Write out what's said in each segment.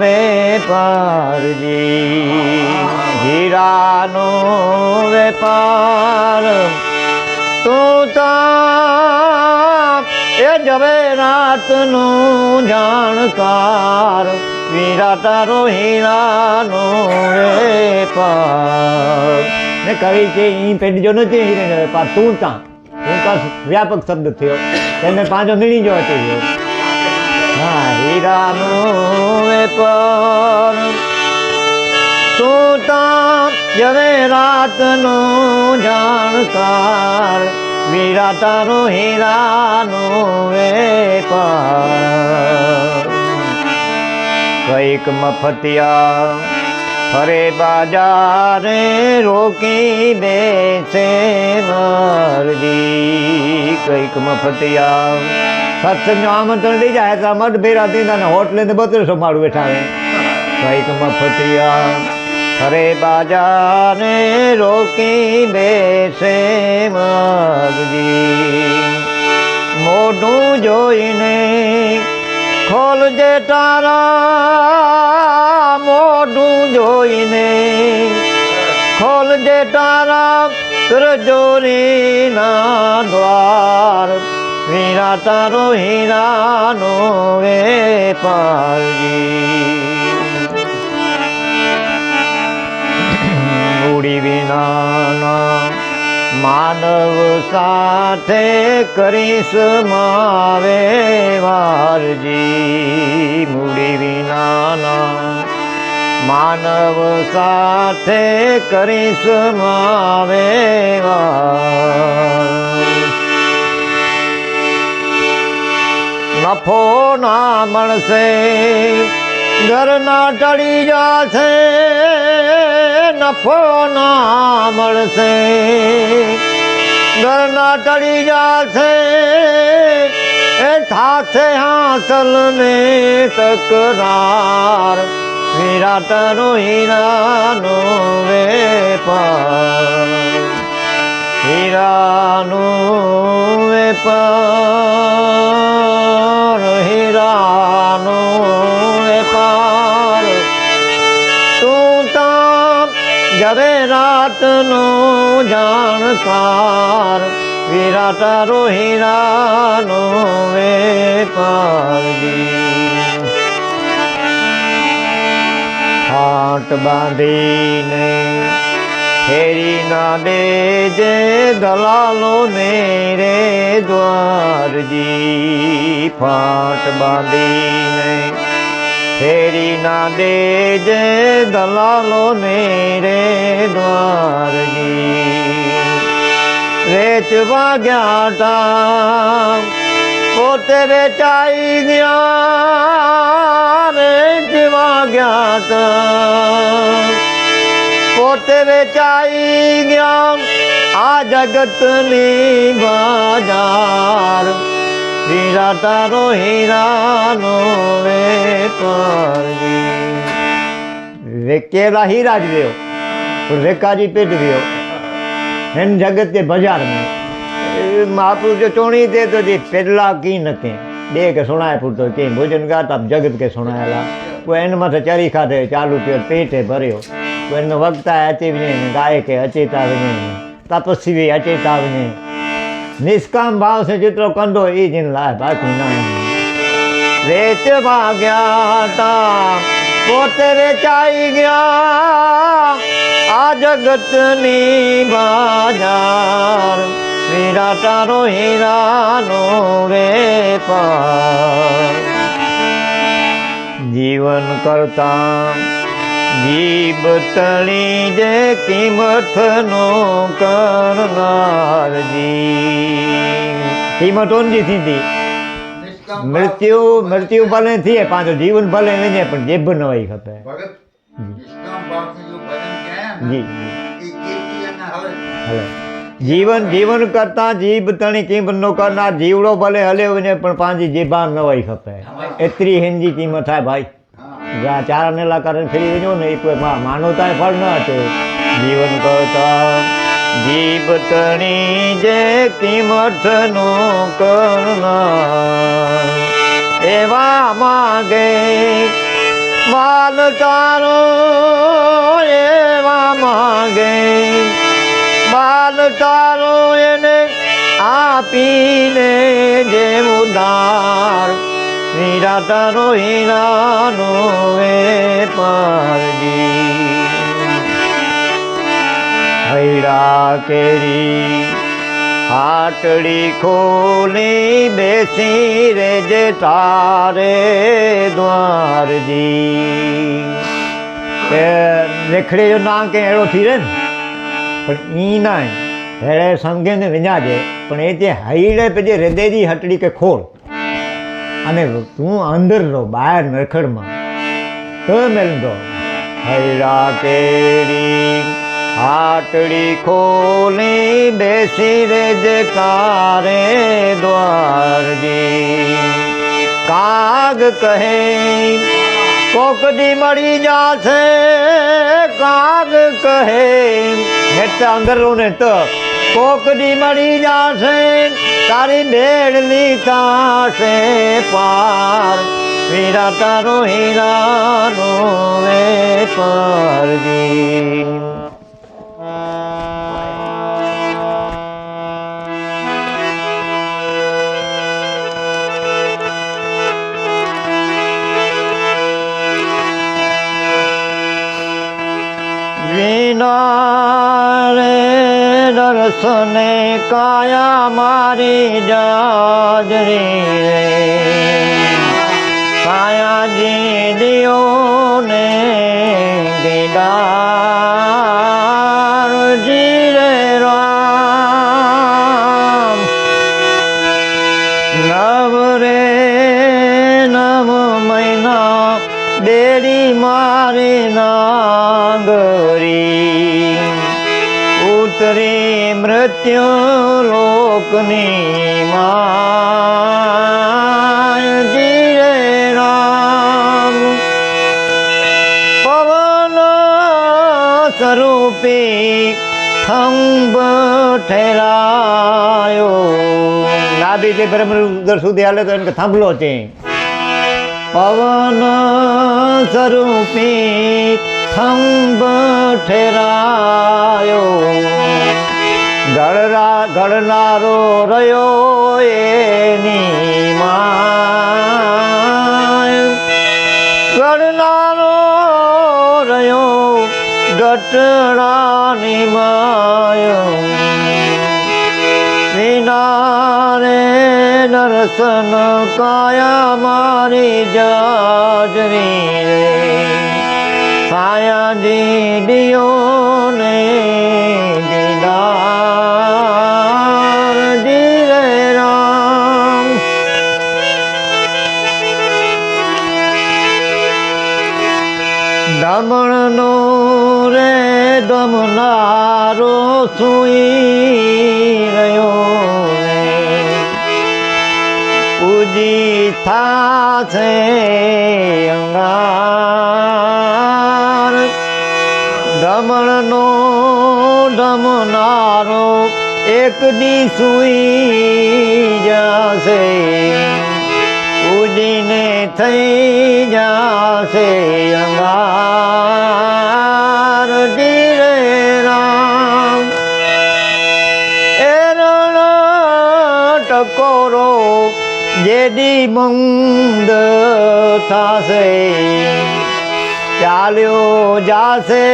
વેપારજી હીરાનો વેપાર તું એ ઝવેરાતનું જાણકાર. વીરા તારો હીરાનો વેપાર. ને કવિ કે ઈ પેઢીજો નથી હીરાનો વેપાર, તું તા તું તા વ્યાપક શબ્દ થયો. તેને પાંચો મીણી જો હતી હીરાનો વેપાર. તું જવે રાતનો જાણકાર વીરા તારો હીરાનો વેપાર. કંઈક મફતિયા ફરે બાજારે રોકી બેસે મારજી કંઈક મફતિયા સત્સંગનું આમંત્રણ દઈ જાય તો મઢ ભેરા દીધા ને હોટલે ને બત્રીસો માળું બેઠાવે કંઈક મફતિયા, ખરે બાજાને રોકી બેસે મગજી. મોઢું જોઈને ખોલજે તારા, મોઢું જોઈને ખોલજે તારા રજોરીના દ્વાર. વીરા તારો હીરાનો વેપારજી. ઉડી વિનાના માનવ સાથે કરીશ માવે વારજી. મૂડી વિનાના માનવ સાથે કરીશ માવે વાર નફો ના મળશે. ઘરના ટળી જશે, નફો ના મળશે. ઘરના ટળી જશે, એ થાશે હાંસલ ને તકરાર. વિરાટનો હીરાનો વેપાર. હીરાનો વેપાર. જાણકાર વિરાટ રોહિરાનો વેપારજી. હાટ બાંધીને ફેરી ના દેજે દલાલો ને રે દ્વારજી. ફાટ બાંધીને ફેરી ના દેજે દલાલો ને રે દ્વારજી. बेचवा गया तेरे चाई गया बेचवा ज्ञाता पोते बेचाई ज्ञान आ जगत नी बाज़ार। हीरा तारो हीरा नो वे पारी वे हीरा जी वियो रेका जी पेट हो हिन जगत के बाजार में महापुरुष जो चोणी थे तो जी पेडला की न के ॾे के सुणाए पुरतो चई भोजन गाता जगत के सुणायला कोई इन मथे चरी खाधे चालू कयो पेटे भरियो कोई इन वक़्तु आहे अची वञे गाए खे अचे था वञे तपस्वी अचे था वञे निष्काम भाव से जेतिरो कंदो ई जिन लाइ बाक़ी न आहे વેચ ભાગ્યા તા પોતે વેચાઈ ગયા આ જગતની બાજાર વિરાટારો હીરાનો વેપાર. જીવન કરતા જીભ તળી જે કિંમતનો કરનારજી કિંમત ઓનજી સીધી. મૃત્યુ મૃત્યુ ભલે થઈએ પાંચો જીવન ભલે નહીં પણ જીભ ન હોય ખપે. જો. હલે. જીવન જીવન કરતા જીભ તણી કિંમત નો કરનાર જીવડો ભલે હલે ને પણ પાંજી જીભાન ન હોય ખપે એતરી હિન્દી કિંમત થાય ભાઈ. જ્યાં ચાર નેલા કરીને ફરી વञो ને એ કોઈ મા- માનવતાએ ફળ ન હતો જીવન કરતા જીભ તણી જે કિંમત નો કરનાર. એવા માગે માલ તારો એવા માગે. બાલ તારો એને આપીને જેમ ઉદાર મીરા તારો હીરાનો વેપારજી હૈરા કેરી હાટડી ખોલી બેસી રે જે તારે દ્વારજી. કે રેખડે જો ના કે એળો થી રે ને? પણ ઈ ના હેળે સમગે ને વિഞ്ഞાજે પણ એ જે હૈડે પછી હૃદયજી હટડી કે ખોળ. અને તું અંદર રહો બહાર નરખડમાં. તો મેલતો હૈરા કેરી હાટડી ખોલી બેસી રે જે કારે દ્વારજી. કાગ કહે કોકડી મળી જાશે? કાગ કહે હેઠા અંદર ને તો કોકડી મળી જાશે? તારી બેડલી તાશે પાર. વીરા તારો હીરાનો વેપારજી. રે દર્શને કાયા મારી જાજરી રે. કાયાજી દિયો ને દીદાર સ્વરૂપી થંભ ઠેરાયો. નાભી જે પરમ ઉદર સુધી હાલે તો એને થાંભલો છે. પવન સ્વરૂપી થંભ ઠેરાયો. ગળરા, ગળનારો રહ્યો એની માય ગટડાની માયો. વિના રે દર્શન કાયા મારી જાજરી રે. સાયાજી દિયો થાશે અંગાર. દમણનો દમનારો એક દી સુઈ જશે. પૂજીને થઈ જશે અંગાર. ધીરે રામ. એરણ ટકોરો જેદી મંદ થશે, ચાલ્યો જાશે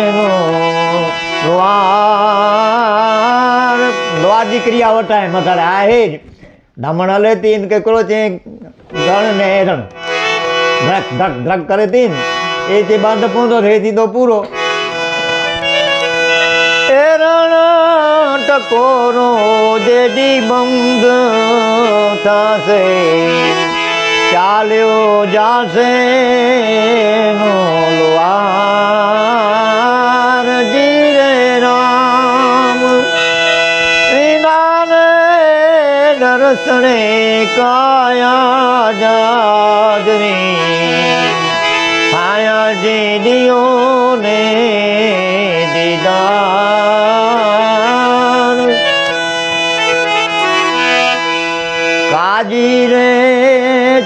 એનો દ્વાર. દીકરી ક્રિયા વટાય અત્યારે આ હે જ. ડામણ હલે તીન કે કરો છે ગણ ને હેરણ ધક ધક ધક કરે તીન. એ જે બાંધ પૂરો રેતી તો પૂરો. ટકોરો જેડી બંધ થશે ચાલ્યો જાશે નો લોહાર જીરે રામ વિનાને દર્શને કાયા જાજરી છાયા જેડીઓ ને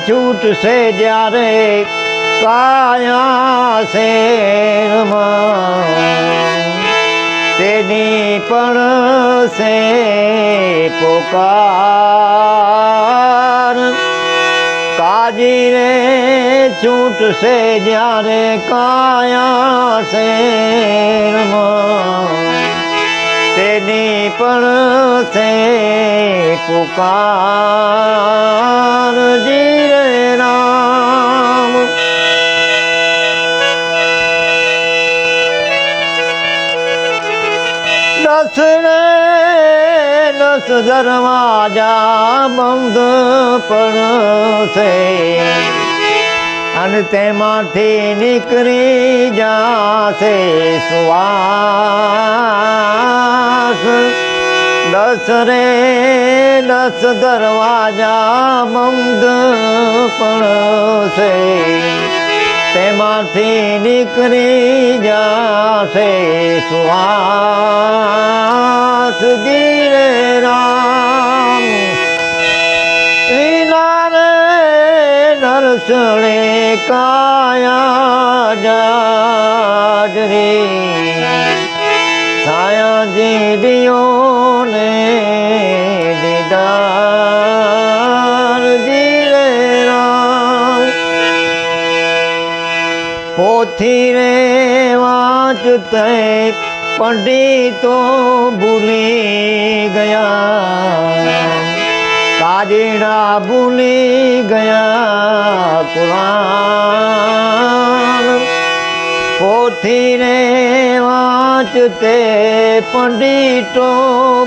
છૂટશે જ્યારે કાયા શેરમાં તેની પણ સે પોકાર. કાજી રે છૂટશે જ્યારે કાયા તેની પણ છે પુકાર. જીરે દસ રે દરવાજા બંધ છે. અને તેમાંથી નીકળી જાશે સુવાસ દસ દસ દરવાજા બંધ છે. તેમાંથી નીકળી જશે સુવાસ ગીરે રામ. વિનારે દર્શને કાયા જાજરી. છાયા જીડીઓને પોથી રે વાંચતે પંડિતો ભૂલી ગયા. કાજીડા ભૂલી ગયા કુરાન પોથી રે વાંચતે પંડિતો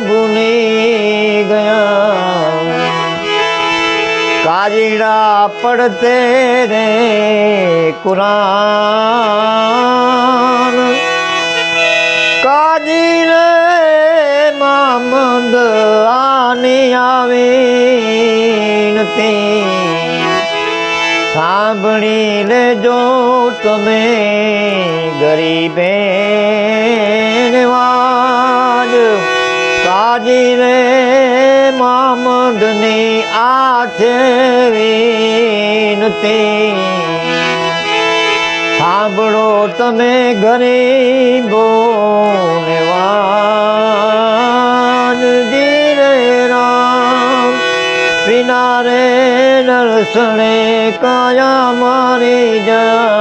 ભૂલી ગયા. કાજીડા પડતે રે કુરાન. કાજી રે મામદ આની આવી નથી સાંભળી લેજો તમે ગરીબે. વિનતી સાંભળો તમે ગરીબો વિના રે દર્શને કાયા મારી જે.